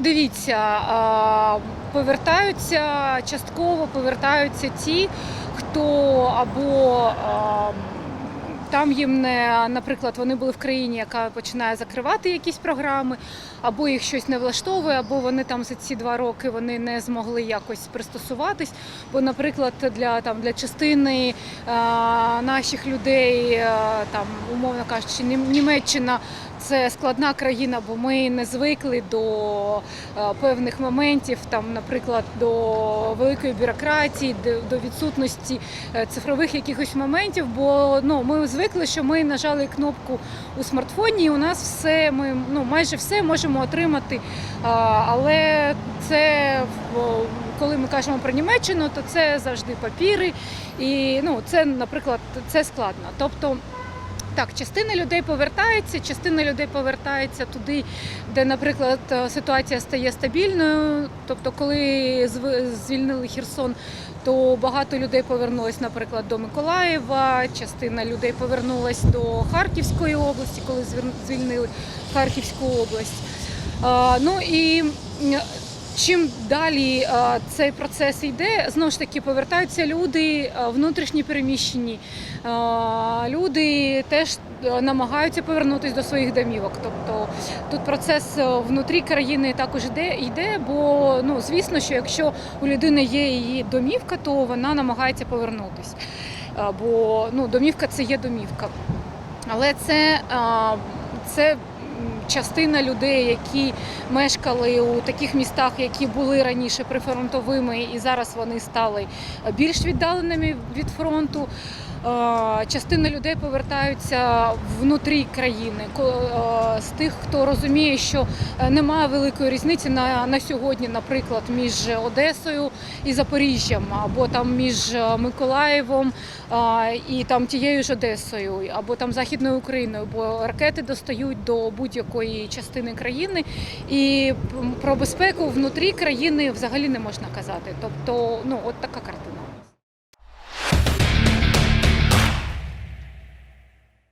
Дивіться, повертаються частково повертаються ті, хто або там їм не, наприклад, вони були в країні, яка починає закривати якісь програми, або їх щось не влаштовує, або вони там за ці два роки вони не змогли якось пристосуватись. Бо, наприклад, для там для частини а, наших людей, а, там умовно кажучи, Нім- Німеччина це складна країна, бо ми не звикли до е, певних моментів, там, наприклад, до великої бюрократії, до, відсутності е, цифрових якихось моментів. Бо ну ми звикли, що ми нажали кнопку у смартфоні, і у нас все ми ну майже все можемо отримати. Але це коли ми кажемо про Німеччину, то це завжди папіри, і ну це, наприклад, це складно. Тобто. Так, частина людей повертається, частина людей повертається туди, де, наприклад, е, ситуація стає стабільною. Тобто, коли звільнили Херсон, то багато людей повернулось, наприклад, до Миколаєва, частина людей повернулась до Харківської області, коли звільнили Харківську область. Ну і чим далі а, цей процес йде, знову ж таки повертаються люди внутрішні переміщені. А, Люди теж е, намагаються повернутися до своїх домівок. Тобто тут процес е, внутрі країни також йде, йде, бо ну звісно, що якщо у людини є її домівка, то вона намагається повернутися. Бо ну, домівка це є домівка. Але це, це частина людей, які мешкали у таких містах, які були раніше прифронтовими, і зараз вони стали більш віддаленими від фронту. Е, Частина людей повертаються внутрі країни е, з тих, хто розуміє, що е, немає великої різниці на, на сьогодні, наприклад, між Одесою і Запоріжжям, або там між Миколаєвом і там тією ж Одесою, або там Західною Україною, бо ракети достають до будь-якої частини країни, і про безпеку внутрі країни взагалі не можна казати. Тобто, ну от така картина.